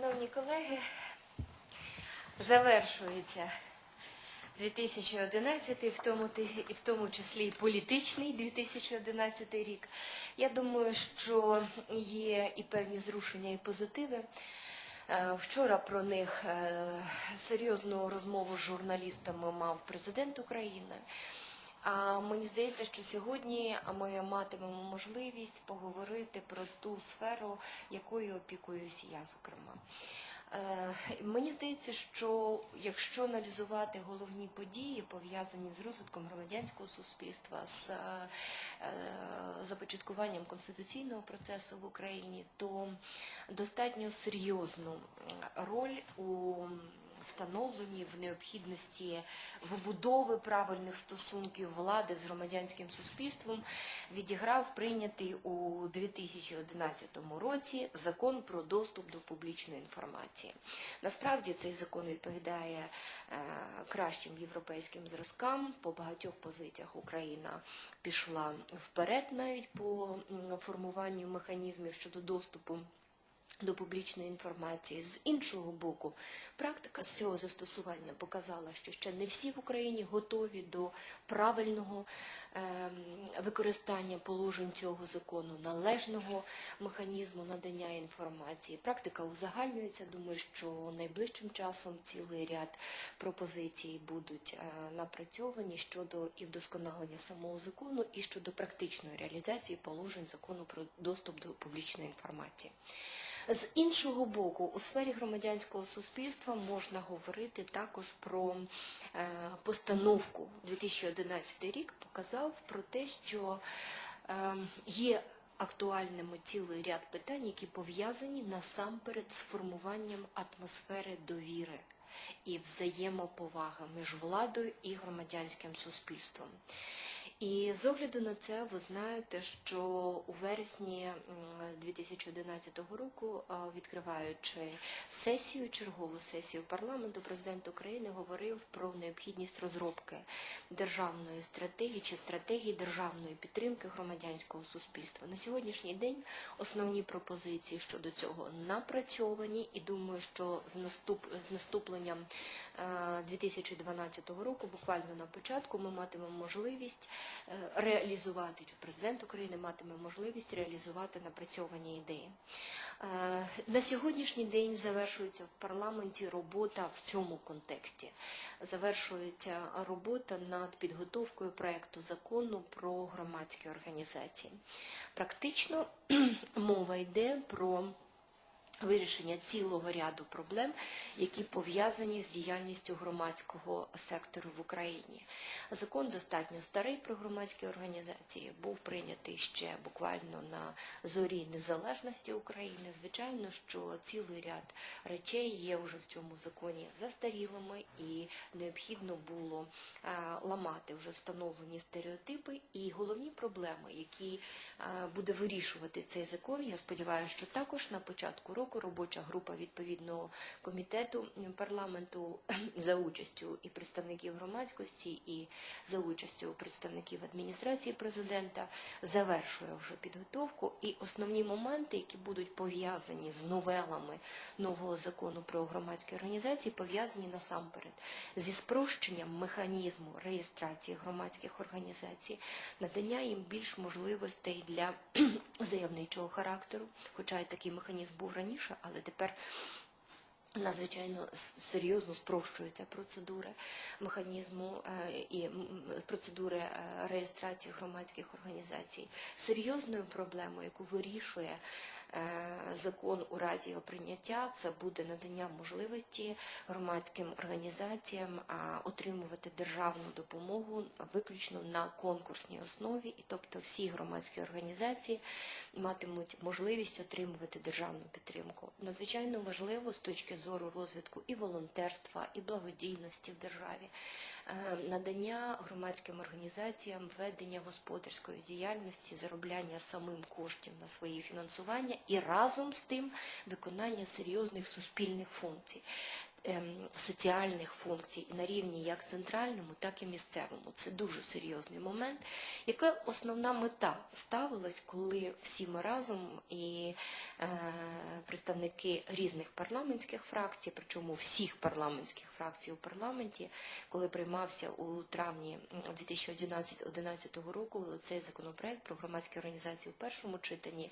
Шановні колеги, завершується 2011, в тому, і в тому числі і політичний 2011 рік. Я думаю, що є і певні зрушення, і позитиви. Е, Вчора про них е, серйозну розмову з журналістами мав президент України. Мені здається, що сьогодні ми матимемо можливість поговорити про ту сферу, якою опікуюсь я, зокрема. Е, Мені здається, що якщо аналізувати головні події, пов'язані з розвитком громадянського суспільства, з е, започаткуванням конституційного процесу в Україні, то достатньо серйозну роль у встановленні в необхідності вибудови правильних стосунків влади з громадянським суспільством відіграв прийнятий у 2011 році закон про доступ до публічної інформації. Насправді цей закон відповідає е, кращим європейським зразкам. По багатьох позиціях Україна пішла вперед навіть по формуванню механізмів щодо доступу до публічної інформації. З іншого боку, практика з цього застосування показала, що ще не всі в Україні готові до правильного ем, використання положень цього закону, належного механізму надання інформації. Практика узагальнюється. Думаю, що найближчим часом цілий ряд пропозицій будуть е, напрацьовані щодо і вдосконалення самого закону, і щодо практичної реалізації положень закону про доступ до публічної інформації. З іншого боку, у сфері громадянського суспільства можна говорити також про е, постановку. 2011 рік показав про те, що е, є актуальними цілий ряд питань, які пов'язані насамперед з формуванням атмосфери довіри і взаємоповаги між владою і громадянським суспільством. І з огляду на це ви знаєте, що у вересні м, 2011 року, відкриваючи сесію, чергову сесію парламенту, президент України говорив про необхідність розробки державної стратегії чи стратегії державної підтримки громадянського суспільства. На сьогоднішній день основні пропозиції щодо цього напрацьовані, і думаю, що з наступ з наступленням е, 2012 року, буквально на початку, ми матимемо можливість е, реалізувати, чи президент України матиме можливість реалізувати напрацьовані ідеї. Е, На сьогоднішній день завершується в парламенті робота в цьому контексті. Завершується робота над підготовкою проекту закону про громадські організації. Практично мова йде про вирішення цілого ряду проблем, які пов'язані з діяльністю громадського сектору в Україні. Закон достатньо старий про громадські організації, був прийнятий ще буквально на зорі незалежності України. Звичайно, що цілий ряд речей є вже в цьому законі застарілими і необхідно було е, ламати вже встановлені стереотипи і головні проблеми, які е, буде вирішувати цей закон. Я сподіваюся, що також на початку року робоча група відповідного комітету парламенту за участю і представників громадськості, і за участю представників адміністрації президента завершує вже підготовку. І основні моменти, які будуть пов'язані з новелами нового закону про громадські організації, пов'язані насамперед зі спрощенням механізму реєстрації громадських організацій, надання їм більш можливостей для заявничого характеру, хоча і такий механізм був раніше, але тепер Надзвичайно серйозно спрощується процедура механізму е, і процедури е, реєстрації громадських організацій. Серйозною проблемою, яку вирішує закон у разі його прийняття, це буде надання можливості громадським організаціям отримувати державну допомогу виключно на конкурсній основі, і тобто всі громадські організації матимуть можливість отримувати державну підтримку. Надзвичайно важливо з точки зору розвитку і волонтерства, і благодійності в державі, е, надання громадським організаціям ведення господарської діяльності, заробляння самим коштів на свої фінансування і разом з тим виконання серйозних суспільних функцій. Ем, соціальних функцій на рівні як центральному, так і місцевому. Це дуже серйозний момент. Яка основна мета ставилась, коли всі ми разом і е, представники різних парламентських фракцій, причому всіх парламентських фракцій у парламенті, коли приймався у травні 2011 року цей законопроект про громадські організації у першому читанні.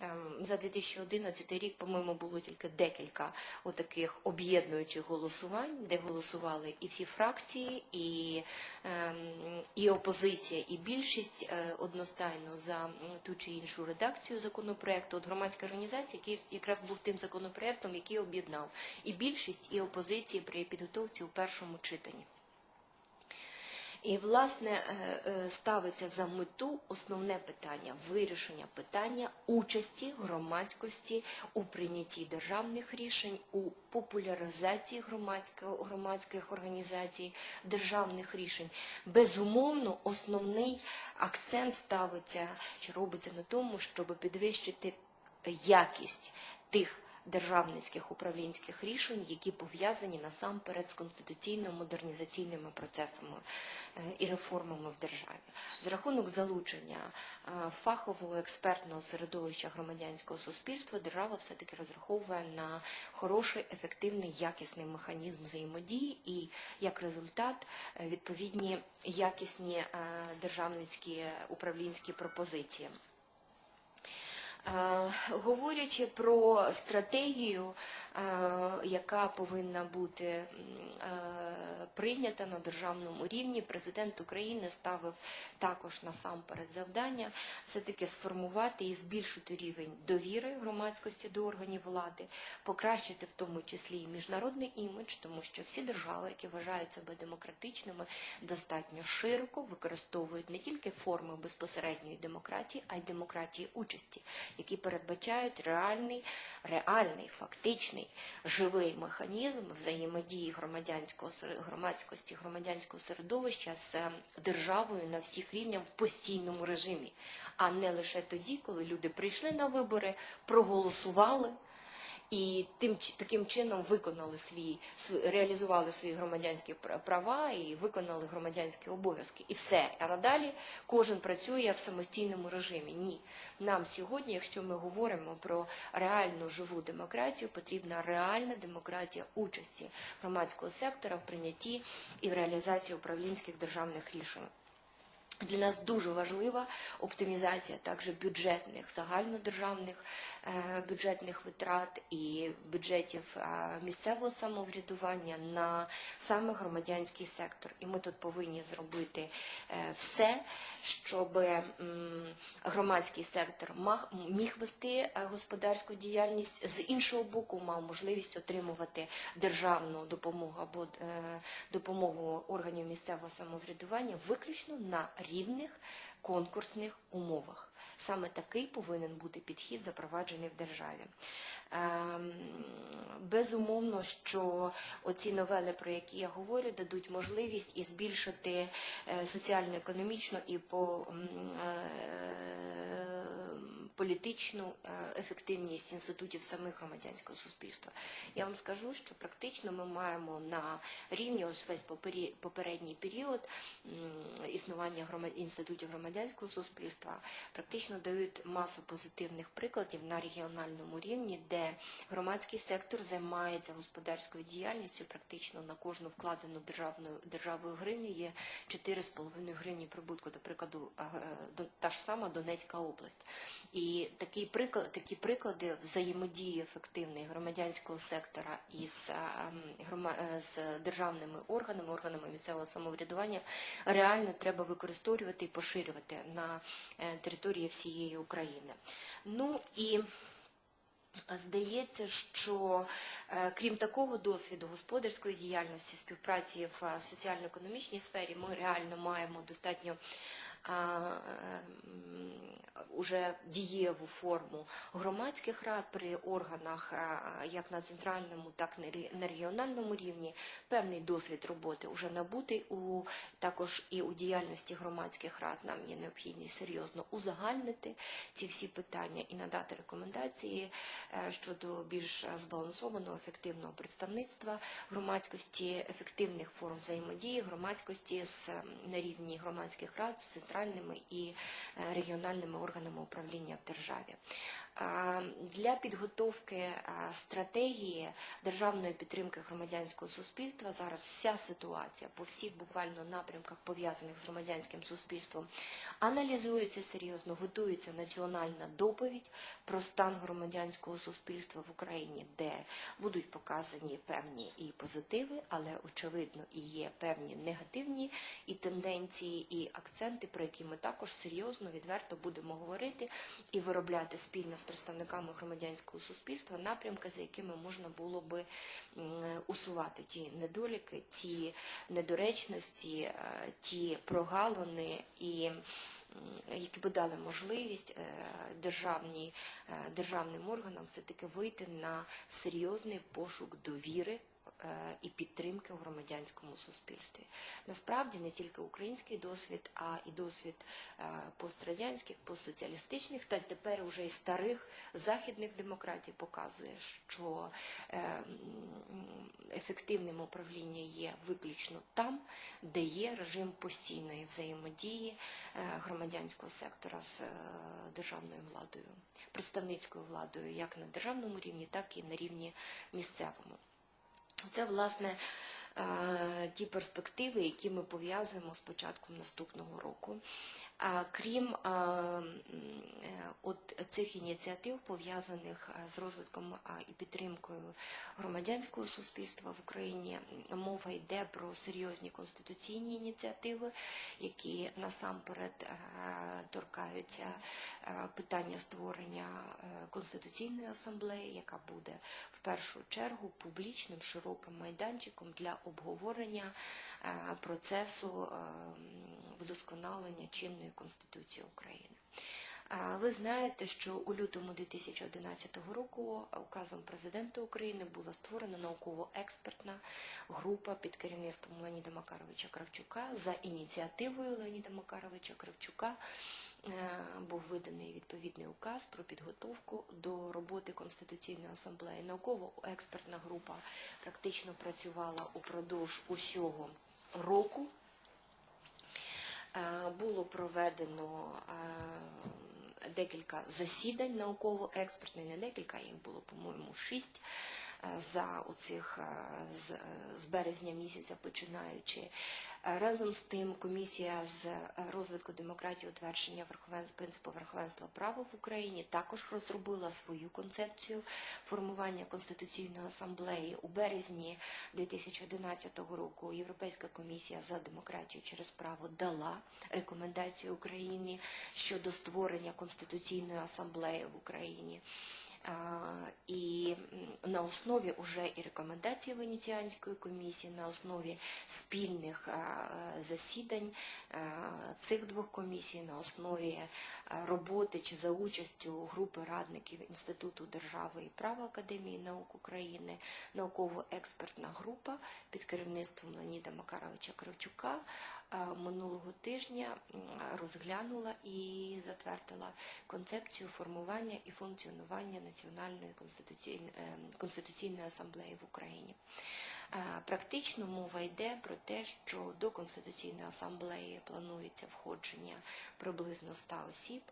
Ем, За 2011 рік, по-моєму, було тільки декілька отаких об'єднуючих голосувань, де голосували і всі фракції, і, ем, і опозиція, і більшість е, одностайно за ту чи іншу редакцію законопроекту. От громадська організація, який якраз був тим законопроектом, який об'єднав і більшість, і опозиції при підготовці у першому читанні. І, власне, е, е, ставиться за мету основне питання вирішення питання участі громадськості у прийнятті державних рішень, у популяризації громадських організацій, державних рішень. Безумовно, основний акцент ставиться чи робиться на тому, щоб підвищити якість тих державницьких управлінських рішень, які пов'язані насамперед з конституційно-модернізаційними процесами е, і реформами в державі. За рахунок залучення е, фахового експертного середовища громадянського суспільства держава все-таки розраховує на хороший, ефективний, якісний механізм взаємодії і як результат е, відповідні якісні державницькі управлінські пропозиції. Е, Говорячи про стратегію, яка повинна бути е, прийнята на державному рівні, президент України ставив також насамперед завдання все-таки сформувати і збільшити рівень довіри громадськості до органів влади, покращити в тому числі і міжнародний імідж, тому що всі держави, які вважають себе демократичними, достатньо широко використовують не тільки форми безпосередньої демократії, а й демократії участі, які передбачають реальний, реальний, фактичний, живий механізм взаємодії громадянського громадськості, громадянського середовища з е, державою на всіх рівнях в постійному режимі, а не лише тоді, коли люди прийшли на вибори, проголосували. І тим таким чином виконали свій св- реалізували свої громадянські пра- права і виконали громадянські обов'язки. І все. А надалі кожен працює в самостійному режимі. Ні, нам сьогодні, якщо ми говоримо про реальну живу демократію, потрібна реальна демократія участі громадського сектора в прийнятті і в реалізації управлінських державних рішень. Для нас дуже важлива оптимізація також бюджетних, загальнодержавних е, бюджетних витрат і бюджетів е, місцевого самоврядування на саме громадянський сектор. І ми тут повинні зробити е, все, щоб громадський сектор міг вести господарську діяльність, з іншого боку, мав можливість отримувати державну допомогу або допомогу органів місцевого самоврядування виключно на рівних конкурсних умовах. Саме такий повинен бути підхід, запроваджений в державі. Ем, Безумовно, що оці новели, про які я говорю, дадуть можливість і збільшити е, соціально-економічну і по е, політичну е, ефективність інститутів самих громадянського суспільства. Я вам скажу, що практично ми маємо на рівні ось весь попередній період існування інститутів громадянського суспільства практично дають масу позитивних прикладів на регіональному рівні, де громадський сектор займається господарською діяльністю. Практично на кожну вкладену державною державою гривню є 4,5 гривні прибутку. До прикладу, е, та ж сама Донецька область. І такий приклад, такі приклади взаємодії ефективної громадянського сектора із, ем, грома- е, з державними органами, органами місцевого самоврядування реально треба використовувати і поширювати на е, території всієї України. Ну і Здається, що е, крім такого досвіду господарської діяльності, співпраці в е, соціально-економічній сфері, ми реально маємо достатньо уже дієву форму громадських рад при органах як на центральному, так і на регіональному рівні. Певний досвід роботи вже набутий у також і у діяльності громадських рад. Нам є необхідність серйозно узагальнити ці всі питання і надати рекомендації е, щодо більш збалансованого, ефективного представництва громадськості, ефективних форм взаємодії громадськості з ем, на рівні громадських рад з центральними і е, регіональними органами управління в державі. Для підготовки стратегії державної підтримки громадянського суспільства зараз вся ситуація по всіх буквально напрямках пов'язаних з громадянським суспільством аналізується серйозно, готується національна доповідь про стан громадянського суспільства в Україні, де будуть показані певні і позитиви, але очевидно і є певні негативні і тенденції, і акценти, про які ми також серйозно, відверто будемо говорити і виробляти спільно з представниками громадянського суспільства напрямки, за якими можна було би усувати ті недоліки, ті недоречності, е, ті прогалини і які би дали можливість е, державній, е, державним органам все-таки вийти на серйозний пошук довіри і підтримки у громадянському суспільстві. Насправді не тільки український досвід, а і досвід е, пострадянських, постсоціалістичних та тепер уже і старих західних демократій показує, що е, ефективним управління є виключно там, де є режим постійної взаємодії е, громадянського сектора з е, державною владою, представницькою владою, як на державному рівні, так і на рівні місцевому. Це, власне, ті перспективи, які ми пов'язуємо з початком наступного року. Крім е, от цих ініціатив, пов'язаних з розвитком і підтримкою громадянського суспільства в Україні, мова йде про серйозні конституційні ініціативи, які насамперед торкаються питання створення е, конституційної асамблеї, яка буде в першу чергу публічним широким майданчиком для обговорення е, процесу е, вдосконалення чинної конституції України. Ви знаєте, що у лютому 2011 року указом президента України була створена науково-експертна група під керівництвом Леоніда Макаровича Кравчука за ініціативою Леоніда Макаровича Кравчука. Е, Був виданий відповідний указ про підготовку до роботи Конституційної асамблеї. Науково-експертна група практично працювала упродовж усього року. Е, Було проведено е, декілька засідань науково-експертних, не декілька, їх було, по-моєму, шість за оцих е, з, е, з березня місяця починаючи. Е, Разом з тим, комісія з розвитку демократії, утвердження верховенства, принципу верховенства права в Україні також розробила свою концепцію формування Конституційної асамблеї у березні 2011 року. Європейська комісія за демократію через право дала рекомендації Україні щодо створення Конституційної асамблеї в Україні. І на основі уже і рекомендацій Венеціанської комісії, на основі спільних засідань цих двох комісій, на основі роботи чи за участю групи радників Інституту держави і права Академії наук України, науково-експертна група під керівництвом Леоніда Макаровича Кравчука тижня розглянула і затвердила концепцію формування і функціонування Національної конституційної, е, конституційної асамблеї в Україні. Е, Практично мова йде про те, що до Конституційної асамблеї планується входження приблизно 100 осіб.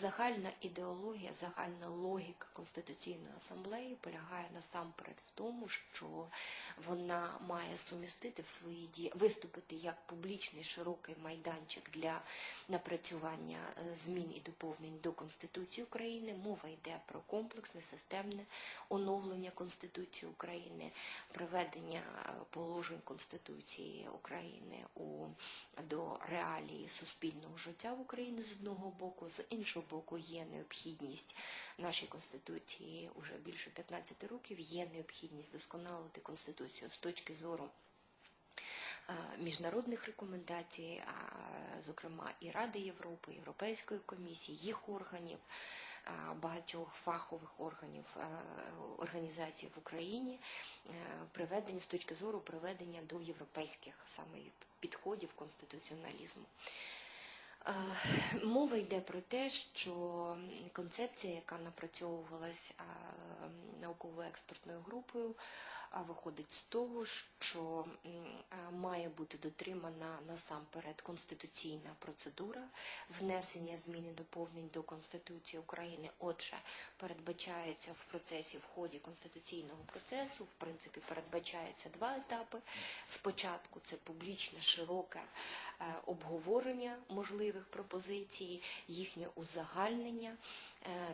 Загальна ідеологія, загальна логіка Конституційної асамблеї полягає насамперед в тому, що вона має сумістити в свої дії, виступити як публічний широкий майданчик для напрацювання е, змін і доповнень до Конституції України. Мова йде про комплексне системне оновлення Конституції України, приведення е, положень Конституції України у до реалії суспільного життя в Україні з одного боку, з іншого боку, є необхідність нашій конституції вже більше 15 років. Є необхідність досконалити конституцію з точки зору міжнародних рекомендацій, зокрема і Ради Європи, Європейської комісії, їх органів, багатьох фахових органів організацій в Україні, е, приведення з точки зору приведення до європейських саме підходів конституціоналізму. Е, Мова йде про те, що концепція, яка напрацьовувалась е, науково-експертною групою, виходить з того, що е, має бути дотримана насамперед конституційна процедура внесення змін і доповнень до Конституції України. Отже, передбачається в процесі, в ході конституційного процесу, в принципі, передбачається два етапи. Спочатку це публічне, широке е, обговорення можливих пропозицій, їхнє узагальнення,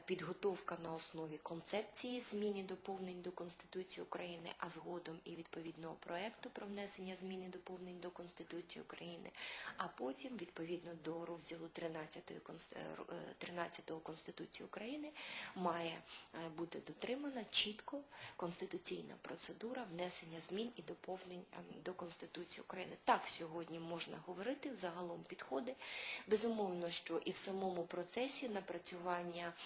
підготовка на основі концепції змін і доповнень до Конституції України, а згодом і відповідного проекту про внесення змін і доповнень до Конституції України, а потім, відповідно до розділу 13, Конст- е, ро- е, 13 Конституції України, має е, бути дотримана чітко конституційна процедура внесення змін і доповнень ем, до Конституції України. Так сьогодні можна говорити, загалом підходи. Безумовно, що і в самому процесі напрацювання е,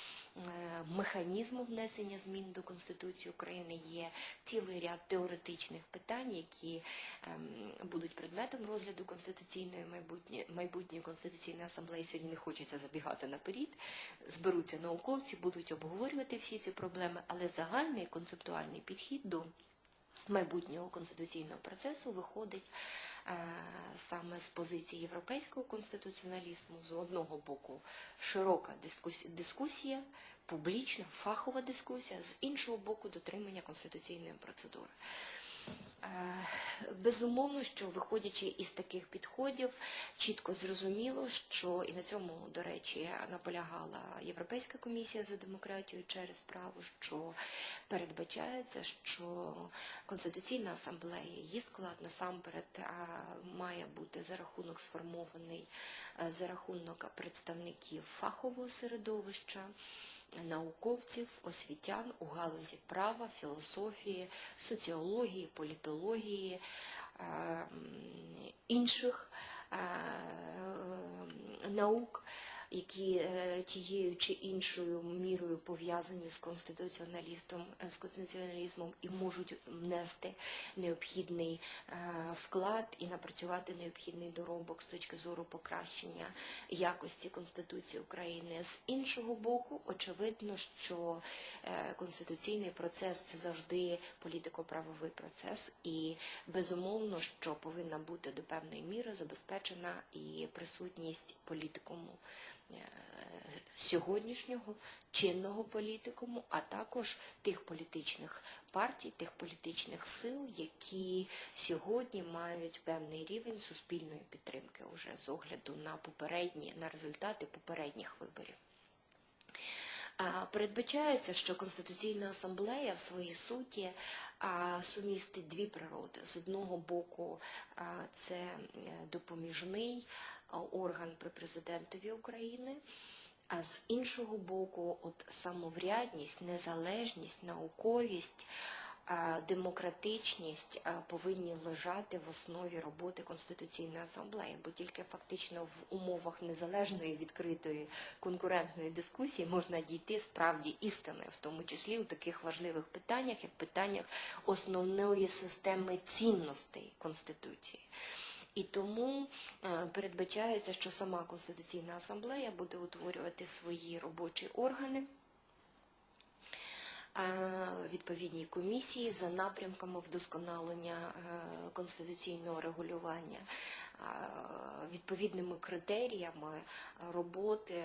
механізму внесення змін до Конституції України є цілий ряд теоретичних питань, які ем, будуть предметом розгляду конституційної майбутньої майбутньої конституційної асамблеї. Сьогодні не хочеться забігати наперед. Зберуться науковці, будуть обговорювати всі ці проблеми, але загальний концептуальний підхід до майбутнього конституційного процесу виходить е, саме з позиції європейського конституціоналізму, з одного боку широка дискусія, дискусія, публічна, фахова дискусія, з іншого боку дотримання конституційної процедури. Е, Безумовно, що виходячи із таких підходів, чітко зрозуміло, що і на цьому, до речі, наполягала Європейська комісія за демократію через право, що передбачається, що Конституційна асамблея, її склад насамперед має бути за рахунок сформований е, за рахунок представників фахового середовища науковців, освітян у галузі права, філософії, соціології, політології, е, інших е, наук, які е, тією чи іншою мірою пов'язані з конституціоналістом, е, з конституціоналізмом і можуть внести необхідний е, вклад і напрацювати необхідний доробок з точки зору покращення якості Конституції України. З іншого боку, очевидно, що конституційний процес це завжди політико-правовий процес, і безумовно, що повинна бути до певної міри забезпечена і присутність політикуму сьогоднішнього чинного політикуму, а також тих політичних партій, тих політичних сил, які сьогодні мають певний рівень суспільної підтримки уже з огляду на попередні на результати попередніх виборів. Передбачається, що Конституційна асамблея в своїй суті сумістить дві природи. З одного боку, це е, допоміжний орган при президентові України, а з іншого боку, от самоврядність, незалежність, науковість, демократичність повинні лежати в основі роботи Конституційної асамблеї, бо тільки фактично в умовах незалежної, відкритої, конкурентної дискусії можна дійти справді істини, в тому числі у таких важливих питаннях, як питаннях основної системи цінностей Конституції. І тому е, передбачається, що сама Конституційна асамблея буде утворювати свої робочі органи, е, відповідні комісії за напрямками вдосконалення е, конституційного регулювання, е, відповідними критеріями роботи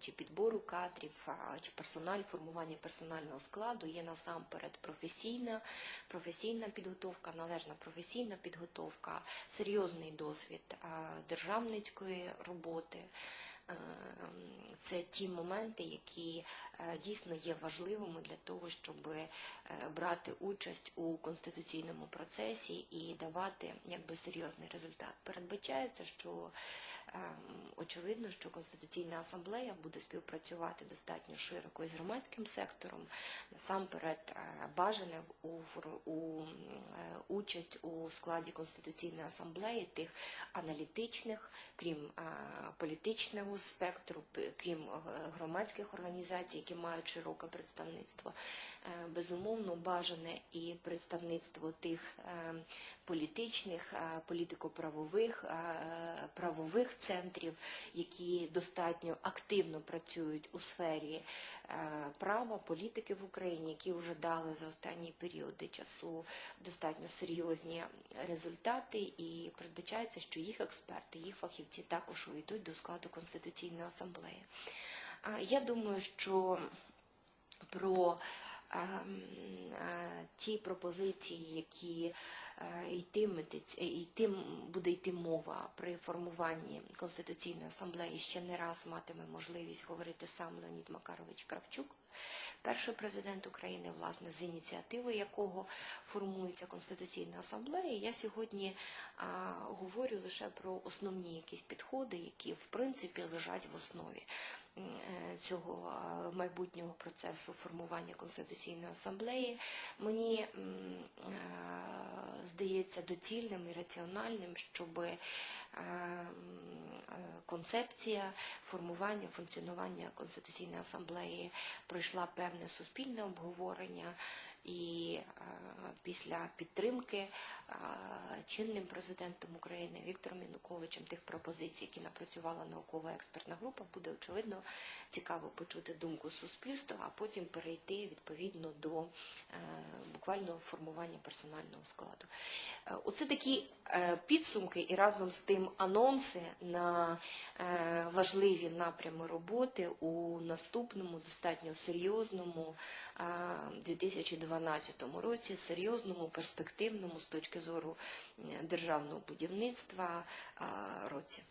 чи підбору кадрів, чи персональ, формування персонального складу є насамперед професійна, професійна підготовка, належна професійна підготовка, серйозний досвід державницької роботи. Е, Це ті моменти, які е, дійсно є важливими для того, щоб е, брати участь у конституційному процесі і давати якби серйозний результат. Передбачається, що очевидно, що Конституційна асамблея буде співпрацювати достатньо широко із громадським сектором. Насамперед бажане у, у участь у складі Конституційної асамблеї тих аналітичних, крім політичного спектру, крім е, громадських організацій, які мають широке представництво. Е, Безумовно, бажане і представництво тих е, політичних, політико-правових правових центрів, які достатньо активно працюють у сфері права, політики в Україні, які вже дали за останні періоди часу достатньо серйозні результати, і передбачається, що їх експерти, їх фахівці також увійдуть до складу Конституційної асамблеї. Я думаю, що про е, ті пропозиції, які е, е, йтим, буде йти мова при формуванні Конституційної асамблеї, ще не раз матиме можливість говорити сам Леонід Макарович Кравчук, перший президент України, власне, з ініціативи якого формується Конституційна асамблея. Я сьогодні а, говорю лише про основні якісь підходи, які в принципі лежать в основі е, цього майбутнього процесу формування Конституційної асамблеї. Мені е, здається доцільним і раціональним, щоб е, е, концепція формування, функціонування Конституційної асамблеї пройшла певне суспільне обговорення. І е, після підтримки е, чинним президентом України Віктором Януковичем тих пропозицій, які напрацювала наукова експертна група, буде очевидно цікаво почути думку суспільства, а потім перейти відповідно до е, буквального формування персонального складу. Оце такі підсумки і разом з тим анонси на е, важливі напрями роботи у наступному достатньо серйозному е, 2012 році, серйозному, перспективному з точки зору е, державного будівництва е, році.